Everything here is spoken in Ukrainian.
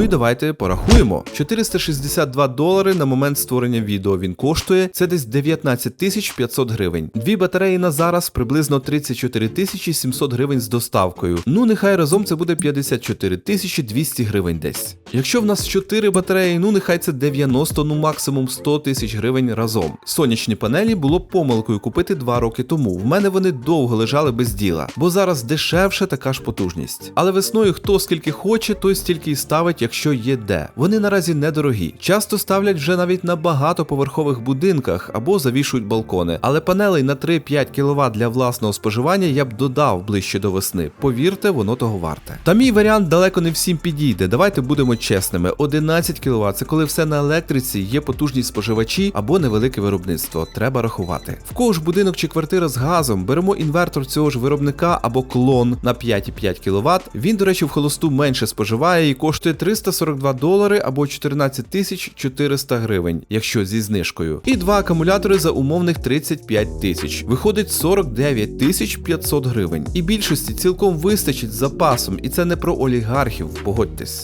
Ну і давайте порахуємо. 462 долари на момент створення відео він коштує. Це десь 19 тисяч 500 гривень. Дві батареї на зараз приблизно 34 тисячі 700 гривень з доставкою. Ну нехай разом це буде 54 тисячі 200 гривень десь. Якщо в нас 4 батареї, ну нехай це 90, ну максимум 100 тисяч гривень разом. Сонячні панелі було б помилкою купити 2 роки тому. В мене вони довго лежали без діла, бо зараз дешевше така ж потужність. Але весною хто скільки хоче, той стільки і ставить, якщо є де. Вони наразі недорогі. Часто ставлять вже навіть на багатоповерхових будинках або завішують балкони. Але панелей на 3-5 кВт для власного споживання я б додав ближче до весни. Повірте, воно того варте. Та мій варіант далеко не всім підійде. Давайте будемо чесними. 11 кВт це коли все на електриці, є потужні споживачі або невелике виробництво. Треба рахувати. В кого ж будинок чи квартира з газом, беремо інвертор цього ж виробника або клон на 5,5 кВт. Він, до речі, в холосту менше споживає і коштує 342 долари або 14 тисяч 400 гривень, якщо зі знижкою. І два акумулятори за умовних 35 тисяч. Виходить 49 тисяч 500 гривень. І більшості цілком вистачить з запасом, і це не про олігархів, погодьтесь.